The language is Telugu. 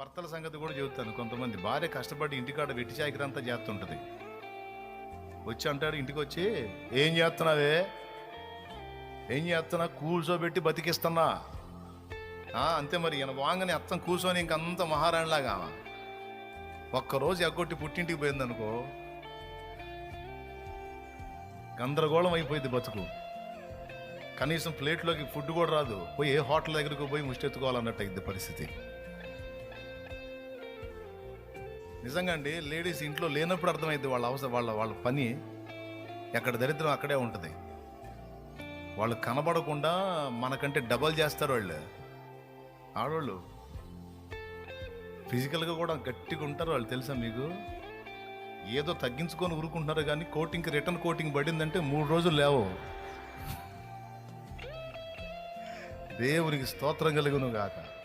భర్తల సంగతి కూడా చెబుతాను. కొంతమంది భార్య కష్టపడి ఇంటికాడ వెట్టి చాకరీ చేస్తుంటుంది. వచ్చి అంటాడు ఇంటికి వచ్చి ఏం చేస్తున్నావే? ఏం చేస్తున్నా? కూర్చోబెట్టి బతికిస్తున్నా. అంతే మరి. ఈయన వాంగని అత్తం కూర్చొని ఇంకంత మహారాణిలాగా ఒక్కరోజు ఎగ్గొట్టి పుట్టింటికి పోయిందనుకో గందరగోళం అయిపోయింది బతుకు. కనీసం ప్లేట్లోకి ఫుడ్ కూడా రాదు. పోయి ఏ హోటల్ దగ్గరకు పోయి ముష్టెత్తుకోవాలన్నట్టు అయింది పరిస్థితి. నిజంగా అండి లేడీస్ ఇంట్లో లేనప్పుడు అర్థమైంది వాళ్ళ అవసరం వాళ్ళ వాళ్ళ పని ఎక్కడ దరిద్రం అక్కడే ఉంటుంది. వాళ్ళు కనబడకుండా మనకంటే డబల్ చేస్తారు వాళ్ళు. ఆడవాళ్ళు ఫిజికల్గా కూడా గట్టిగా ఉంటారు వాళ్ళు తెలుసా మీకు? ఏదో తగ్గించుకొని ఊరుకుంటున్నారు కానీ కోటింగ్కి రిటర్న్ కోటింగ్ పడిందంటే మూడు రోజులు లేవు. దేవునికి స్తోత్రం కలుగును గాక.